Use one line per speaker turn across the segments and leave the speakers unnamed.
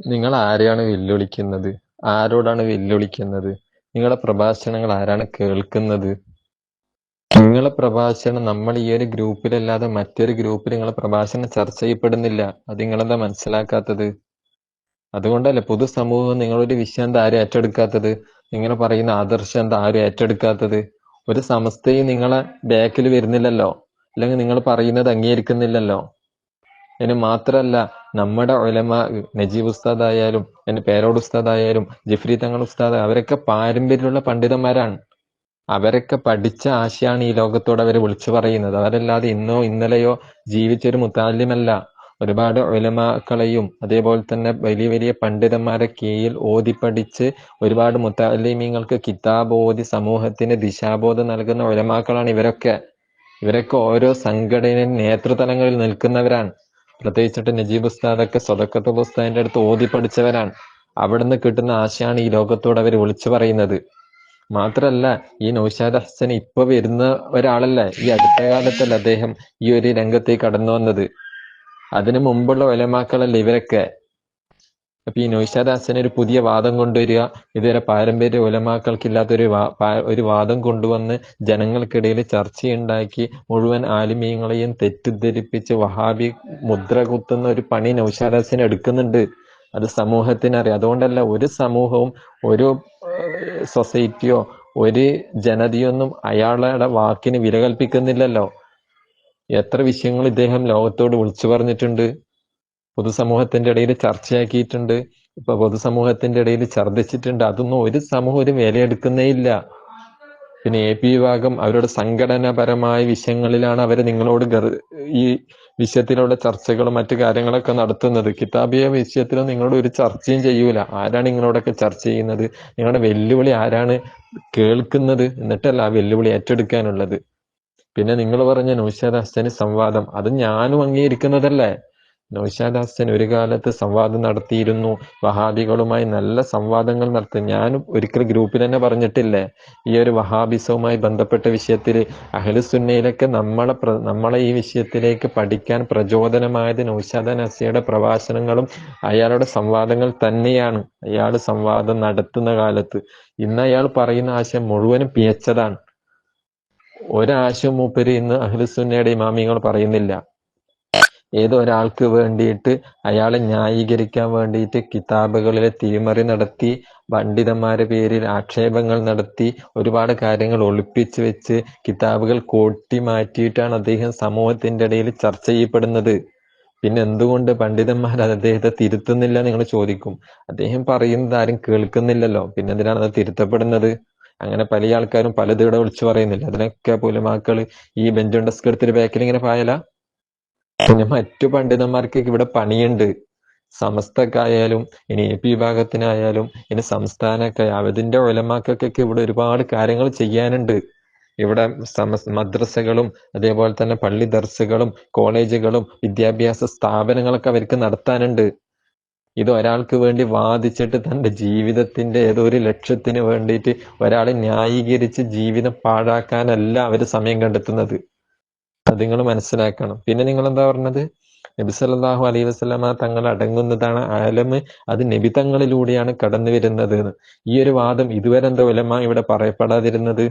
നിങ്ങൾ ആരെയാണ് വെല്ലുവിളിക്കുന്നത്? ആരോടാണ് വെല്ലുവിളിക്കുന്നത്? നിങ്ങളുടെ പ്രഭാഷണങ്ങൾ ആരാണ് കേൾക്കുന്നത്? നിങ്ങളെ പ്രഭാഷണം നമ്മൾ ഈ ഒരു ഗ്രൂപ്പിലല്ലാതെ മറ്റൊരു ഗ്രൂപ്പിൽ നിങ്ങളെ പ്രഭാഷണം ചർച്ച ചെയ്യപ്പെടുന്നില്ല. അത് നിങ്ങളെന്താ മനസ്സിലാക്കാത്തത്? അതുകൊണ്ടല്ല പൊതുസമൂഹം നിങ്ങളൊരു വിഷയം എന്താ ആരും ഏറ്റെടുക്കാത്തത്? നിങ്ങൾ പറയുന്ന ആദർശം എന്താ ആരും ഏറ്റെടുക്കാത്തത്? ഒരു സമസ്തയും നിങ്ങളെ ബാക്കിൽ വരുന്നില്ലല്ലോ. അല്ലെങ്കിൽ നിങ്ങൾ പറയുന്നത് അംഗീകരിക്കുന്നില്ലല്ലോ. അതിന് മാത്രല്ല നമ്മുടെ ഒലമ നജീബ് ഉസ്താദ് ആയാലും എന്റെ പേരോട് ഉസ്താദ് ആയാലും ജിഫ്രി തങ്ങൾ ഉസ്താദ് അവരൊക്കെ പാരമ്പര്യമുള്ള പണ്ഡിതന്മാരാണ്. അവരൊക്കെ പഠിച്ച ആശയാണ് ഈ ലോകത്തോട് അവർ വിളിച്ചു പറയുന്നത്. അവരല്ലാതെ ഇന്നോ ഇന്നലെയോ ജീവിച്ചൊരു മുത്താലിമല്ല. ഒരുപാട് ഒലമാക്കളെയും അതേപോലെ തന്നെ വലിയ വലിയ പണ്ഡിതന്മാരെ കീഴിൽ ഓതി പഠിച്ച് ഒരുപാട് മുത്താലിമീങ്ങൾക്ക് കിതാബ് ഓതി സമൂഹത്തിന് ദിശാബോധം നൽകുന്ന ഒലമാക്കളാണ് ഇവരൊക്കെ. ഇവരൊക്കെ ഓരോ സംഘടന നേതൃതലങ്ങളിൽ നിൽക്കുന്നവരാണ്. പ്രത്യേകിച്ചിട്ട് നജീബ് ഉസ്താദൊക്കെ സ്വതക്കത്ത് ഉസ്താദിന്റെ അടുത്ത് ഓതി പഠിച്ചവരാണ്. അവിടുന്ന് കിട്ടുന്ന ആശയാണ് ഈ ലോകത്തോട് അവർ വിളിച്ചു പറയുന്നത്. മാത്രല്ല ഈ നൗഷാദ് ഹസൻ ഇപ്പൊ വരുന്ന ഒരാളല്ല ഈ അടുത്ത കാലത്തല്ല അദ്ദേഹം ഈ ഒരു രംഗത്തേക്ക് കടന്നു വന്നത്. അതിനു മുമ്പുള്ള ഒലമാക്കളല്ല ഇവരൊക്കെ? അപ്പൊ ഈ നൗഷാദ് ഹസൻ ഒരു പുതിയ വാദം കൊണ്ടുവരിക ഇതുവരെ പാരമ്പര്യ ഉലമാക്കൾക്കില്ലാത്ത ഒരു ഒരു വാദം കൊണ്ടുവന്ന് ജനങ്ങൾക്കിടയിൽ ചർച്ചയുണ്ടാക്കി മുഴുവൻ ആലിമീങ്ങളെയും തെറ്റിദ്ധരിപ്പിച്ച് വഹാബി മുദ്ര കുത്തുന്ന ഒരു പണി നൗഷാദ് ഹസൻ എടുക്കുന്നുണ്ട്. അത് സമൂഹത്തിനറിയാം. അതുകൊണ്ടല്ല ഒരു സമൂഹവും ഒരു സൊസൈറ്റിയോ ഒരു ജനതയൊന്നും അയാളുടെ വാക്കിന് വില കൽപ്പിക്കുന്നില്ലല്ലോ. എത്ര വിഷയങ്ങൾ ഇദ്ദേഹം ലോകത്തോട് വിളിച്ചു പറഞ്ഞിട്ടുണ്ട്. പൊതുസമൂഹത്തിന്റെ ഇടയിൽ ചർച്ചയാക്കിയിട്ടുണ്ട്. ഇപ്പൊ പൊതുസമൂഹത്തിന്റെ ഇടയിൽ ഛർദ്ദിച്ചിട്ടുണ്ട്. അതൊന്നും ഒരു സമൂഹം ഒരു വിലയെടുക്കുന്നേ ഇല്ല. പിന്നെ എ പി വിഭാഗം അവരുടെ സംഘടനാപരമായ വിഷയങ്ങളിലാണ് അവർ നിങ്ങളോട് ഈ വിഷയത്തിലുള്ള ചർച്ചകളും മറ്റു കാര്യങ്ങളൊക്കെ നടത്തുന്നത്. കിതാബിയ വിഷയത്തിലും നിങ്ങളോട് ഒരു ചർച്ചയും ചെയ്യൂല. ആരാണ് നിങ്ങളോടൊക്കെ ചർച്ച ചെയ്യുന്നത്? നിങ്ങളുടെ വെല്ലുവിളി ആരാണ് കേൾക്കുന്നത്? എന്നിട്ടല്ല ആ വെല്ലുവിളി ഏറ്റെടുക്കാനുള്ളത്. പിന്നെ നിങ്ങൾ പറഞ്ഞ നൗഷാദ് ഹസ്സന് സംവാദം അത് ഞാനും അംഗീകരിക്കുന്നതല്ലേ? നൗഷാദ് ഒരു കാലത്ത് സംവാദം നടത്തിയിരുന്നു. വഹാബികളുമായി നല്ല സംവാദങ്ങൾ നടത്തി. ഞാൻ ഒരിക്കൽ ഗ്രൂപ്പിൽ തന്നെ പറഞ്ഞിട്ടില്ലേ ഈ ഒരു വഹാബിസവുമായി ബന്ധപ്പെട്ട വിഷയത്തിൽ അഹലുസുന്നയിലൊക്കെ നമ്മളെ നമ്മളെ ഈ വിഷയത്തിലേക്ക് പഠിക്കാൻ പ്രചോദനമായത് നൗഷാദ നസിയുടെ പ്രഭാഷണങ്ങളും അയാളുടെ സംവാദങ്ങൾ തന്നെയാണ്. അയാൾ സംവാദം നടത്തുന്ന കാലത്ത്. ഇന്ന് അയാൾ പറയുന്ന ആശയം മുഴുവനും പിയച്ചതാണ് ഒരാശയം മൂപ്പര് ഇന്ന് അഹ്ലുസുന്നയുടെ ഇമാമികൾ പറയുന്നില്ല. ഏതോ ഒരാൾക്ക് വേണ്ടിയിട്ട് അയാളെ ന്യായീകരിക്കാൻ വേണ്ടിയിട്ട് കിതാബുകളിലെ തിരിമറി നടത്തി പണ്ഡിതന്മാരുടെ പേരിൽ ആക്ഷേപങ്ങൾ നടത്തി ഒരുപാട് കാര്യങ്ങൾ ഒളിപ്പിച്ചു വെച്ച് കിതാബുകൾ കോട്ടി മാറ്റിയിട്ടാണ് അദ്ദേഹം സമൂഹത്തിന്റെ ഇടയിൽ ചർച്ച ചെയ്യപ്പെടുന്നത്. പിന്നെ എന്തുകൊണ്ട് പണ്ഡിതന്മാർ അദ്ദേഹത്തെ തിരുത്തുന്നില്ല നിങ്ങൾ ചോദിക്കും. അദ്ദേഹം പറയുന്നത് ആരും കേൾക്കുന്നില്ലല്ലോ. പിന്നെ എന്തിനാണ് അത് തിരുത്തപ്പെടുന്നത്? അങ്ങനെ പല ആൾക്കാരും പലതും ഇവിടെ വിളിച്ചു പറയുന്നില്ല. അതിനൊക്കെ പുലമാക്കൾ ഈ ബെഞ്ചും ഡെസ്ക് എടുത്തിട്ട് ബാക്കിൽ ഇങ്ങനെ പായല? പിന്നെ മറ്റു പണ്ഡിതന്മാർക്ക് ഇവിടെ പണിയുണ്ട്. സമസ്തക്കായാലും ഇനി എ പി വിഭാഗത്തിനായാലും ഇനി സംസ്ഥാനമൊക്കെ അതിന്റെ ഒലമാക്കൊക്കെ ഇവിടെ ഒരുപാട് കാര്യങ്ങൾ ചെയ്യാനുണ്ട്. ഇവിടെ സമസ് മദ്രസകളും അതേപോലെ തന്നെ പള്ളി ദർസുകളും കോളേജുകളും വിദ്യാഭ്യാസ സ്ഥാപനങ്ങളൊക്കെ അവർക്ക് നടത്താനുണ്ട്. ഇത് ഒരാൾക്ക് വേണ്ടി വാദിച്ചിട്ട് തന്റെ ജീവിതത്തിന്റെ ഏതോ ഒരു ലക്ഷ്യത്തിന് വേണ്ടിയിട്ട് ഒരാളെ ന്യായീകരിച്ച് ജീവിതം പാഴാക്കാനല്ല അവർ സമയം കണ്ടെത്തുന്നത്. അത് നിങ്ങൾ മനസ്സിലാക്കണം. പിന്നെ നിങ്ങൾ എന്താ പറഞ്ഞത്? നബി സല്ലാഹു അലൈഹി വസല്ലമ തങ്ങൾ അടങ്ങുന്നതാണ് ആലമ് അത് നബി തങ്ങളിലൂടെയാണ് കടന്നു വരുന്നത്. ഈ ഒരു വാദം ഇതുവരെ എന്താ ഉലമ ഇവിടെ പറയപ്പെടാതിരുന്നത്?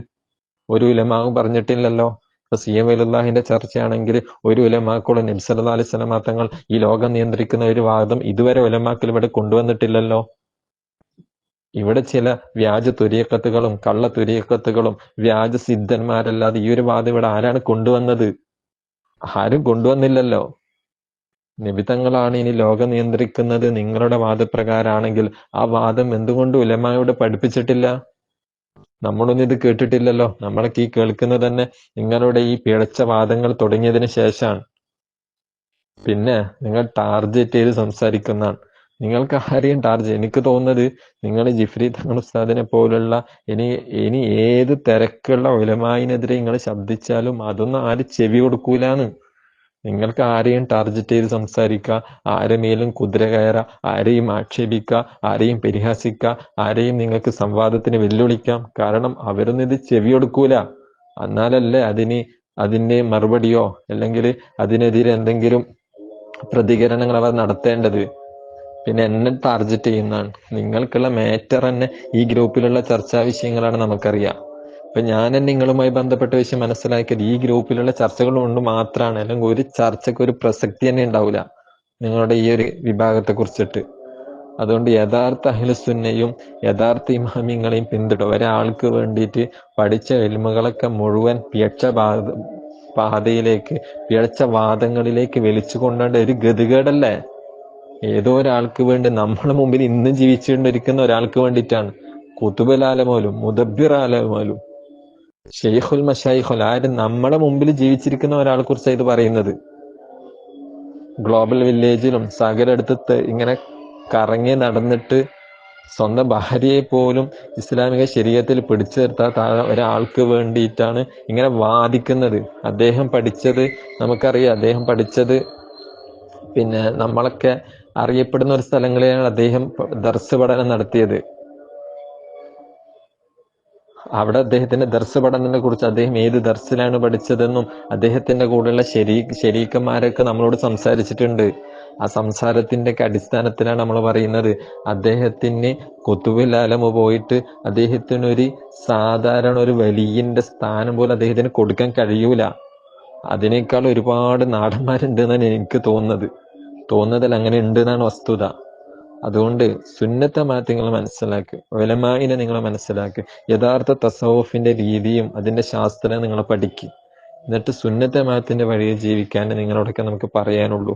ഒരു ഉലമാവും പറഞ്ഞിട്ടില്ലല്ലോ? ഇപ്പൊ സി എം വലുല്ലാഹിന്റെ ചർച്ചയാണെങ്കിൽ ഒരു ഉലമാക്കളും നബി സല്ലാ അലൈഹി സ്വലമ തങ്ങൾ ഈ ലോകം നിയന്ത്രിക്കുന്ന ഒരു വാദം ഇതുവരെ ഉലമാക്കൾ ഇവിടെ കൊണ്ടുവന്നിട്ടില്ലല്ലോ? ഇവിടെ ചില വ്യാജ തുരിയക്കത്തുകളും കള്ള തുരിയക്കത്തുകളും വ്യാജ സിദ്ധന്മാരല്ലാതെ ഈ ഒരു വാദം ഇവിടെ ആരാണ് കൊണ്ടുവന്നത്? ആരും കൊണ്ടുവന്നില്ലല്ലോ. നിബിതങ്ങളാണ് ഇനി ലോകം നിയന്ത്രിക്കുന്നത്. നിങ്ങളുടെ വാദപ്രകാരാണെങ്കിൽ ആ വാദം എന്തുകൊണ്ട് ഉലമായോട് പഠിപ്പിച്ചിട്ടില്ല? നമ്മളൊന്നും ഇത് കേട്ടിട്ടില്ലല്ലോ. നമ്മളൊക്കെ ഈ കേൾക്കുന്നത് തന്നെ നിങ്ങളുടെ ഈ പിഴച്ച വാദങ്ങൾ തുടങ്ങിയതിന് ശേഷമാണ് പിന്നെ നിങ്ങൾ ടാർഗറ്റ് ചെയ്ത് സംസാരിക്കുന്നതാണ്. നിങ്ങൾക്ക് ആരെയും ടാർജറ്റ് എനിക്ക് തോന്നുന്നത് നിങ്ങൾ ജിഫ്രി തങ്ങൾ ഉസ്താദിനെ പോലുള്ള ഇനി ഇനി ഏത് തിരക്കുള്ള ഉലമായിനെതിരെ നിങ്ങൾ ശബ്ദിച്ചാലും അതൊന്നും ആരും ചെവി കൊടുക്കൂലാന്ന്. നിങ്ങൾക്ക് ആരെയും ടാർജറ്റ് ചെയ്ത് സംസാരിക്കുക ആരെ മേലും കുതിര കയറ ആരെയും ആക്ഷേപിക്കുക ആരെയും പരിഹസിക്കുക ആരെയും നിങ്ങൾക്ക് സംവാദത്തിന് വെല്ലുവിളിക്കാം. കാരണം അവരൊന്നും ഇത് ചെവി കൊടുക്കൂല. എന്നാലല്ലേ അതിന് അതിന്റെ മറുപടിയോ അല്ലെങ്കിൽ അതിനെതിരെ എന്തെങ്കിലും പ്രതികരണങ്ങൾ അവർ നടത്തേണ്ടത്. പിന്നെ എന്നെ ടാർജറ്റ് ചെയ്യുന്നതാണ്. നിങ്ങൾക്കുള്ള മാറ്റർ തന്നെ ഈ ഗ്രൂപ്പിലുള്ള ചർച്ചാ വിഷയങ്ങളാണ് നമുക്കറിയാം. അപ്പൊ ഞാൻ നിങ്ങളുമായി ബന്ധപ്പെട്ട വിഷയം മനസ്സിലാക്കിയത് ഈ ഗ്രൂപ്പിലുള്ള ചർച്ചകൾ കൊണ്ട് മാത്രമാണ് അല്ലെങ്കിൽ ഒരു ചർച്ചയ്ക്ക് ഒരു പ്രസക്തി തന്നെ ഉണ്ടാവില്ല നിങ്ങളുടെ ഈ ഒരു വിഭാഗത്തെ കുറിച്ചിട്ട് അതുകൊണ്ട് യഥാർത്ഥ അഹിലസുന്നയും യഥാർത്ഥ ഇമാമിങ്ങളെയും പിന്തുടരും ഒരാൾക്ക് വേണ്ടിയിട്ട് പഠിച്ച എൽമുകളൊക്കെ മുഴുവൻ പിഴച്ച പാത പാതയിലേക്ക് പിഴച്ച വാദങ്ങളിലേക്ക് വലിച്ചു കൊണ്ടേണ്ട ഒരു ഗതികേടല്ലേ? ഏതോ ഒരാൾക്ക് വേണ്ടി നമ്മളെ മുമ്പിൽ ഇന്ന് ജീവിച്ചുകൊണ്ടിരിക്കുന്ന ഒരാൾക്ക് വേണ്ടിയിട്ടാണ്. കുതുബലാലമോലും മുദബിർ ആലമോലും ഷെയ്ഖുൽ മഷായിഖുൽ ആരും നമ്മളെ മുമ്പിൽ ജീവിച്ചിരിക്കുന്ന ഒരാളെ കുറിച്ചാണ് ഇത് പറയുന്നത്? ഗ്ലോബൽ വില്ലേജിലും സകലടുത്ത് ഇങ്ങനെ കറങ്ങി നടന്നിട്ട് സ്വന്തം ഭാര്യയെ പോലും ഇസ്ലാമിക ശരീരത്തിൽ പിടിച്ചു നിർത്താത്ത ഒരാൾക്ക് വേണ്ടിയിട്ടാണ് ഇങ്ങനെ വാദിക്കുന്നത്. അദ്ദേഹം പഠിച്ചത് നമുക്കറിയാം അദ്ദേഹം പഠിച്ചത്. പിന്നെ നമ്മളൊക്കെ അറിയപ്പെടുന്ന ഒരു സ്ഥലങ്ങളിലാണ് അദ്ദേഹം ദർസ് പഠനം നടത്തിയത്. അവിടെ അദ്ദേഹത്തിന്റെ ദർസ് പഠനത്തെ കുറിച്ച് അദ്ദേഹം ഏത് ദർസിലാണ് പഠിച്ചതെന്നും അദ്ദേഹത്തിന്റെ കൂടെയുള്ള ശരീ ശരീക്കന്മാരൊക്കെ നമ്മളോട് സംസാരിച്ചിട്ടുണ്ട്. ആ സംസാരത്തിന്റെ ഒക്കെ അടിസ്ഥാനത്തിലാണ് നമ്മൾ പറയുന്നത്. അദ്ദേഹത്തിന് കുത്തുബിലാലമ പോയിട്ട് അദ്ദേഹത്തിനൊരു സാധാരണ ഒരു വലിയന്റെ സ്ഥാനം പോലും അദ്ദേഹത്തിന് കൊടുക്കാൻ കഴിയൂല. അതിനേക്കാൾ ഒരുപാട് നാടന്മാരുണ്ട് എന്നാണ് എനിക്ക് തോന്നുന്നത്. തോന്നുന്നതിൽ അങ്ങനെ ഉണ്ട് എന്നാണ് വസ്തുത. അതുകൊണ്ട് സുന്നത്ത മാറ്റി നിങ്ങൾ മനസ്സിലാക്കുക ഒലമായിനെ നിങ്ങൾ മനസ്സിലാക്കുക യഥാർത്ഥ തസൗഫിന്റെ രീതിയും അതിന്റെ ശാസ്ത്രം നിങ്ങൾ പഠിക്കുക എന്നിട്ട് സുന്നത്ത മാത്തിന്റെ വഴിയിൽ ജീവിക്കാൻ നിങ്ങളോടൊക്കെ നമുക്ക് പറയാനുള്ളൂ.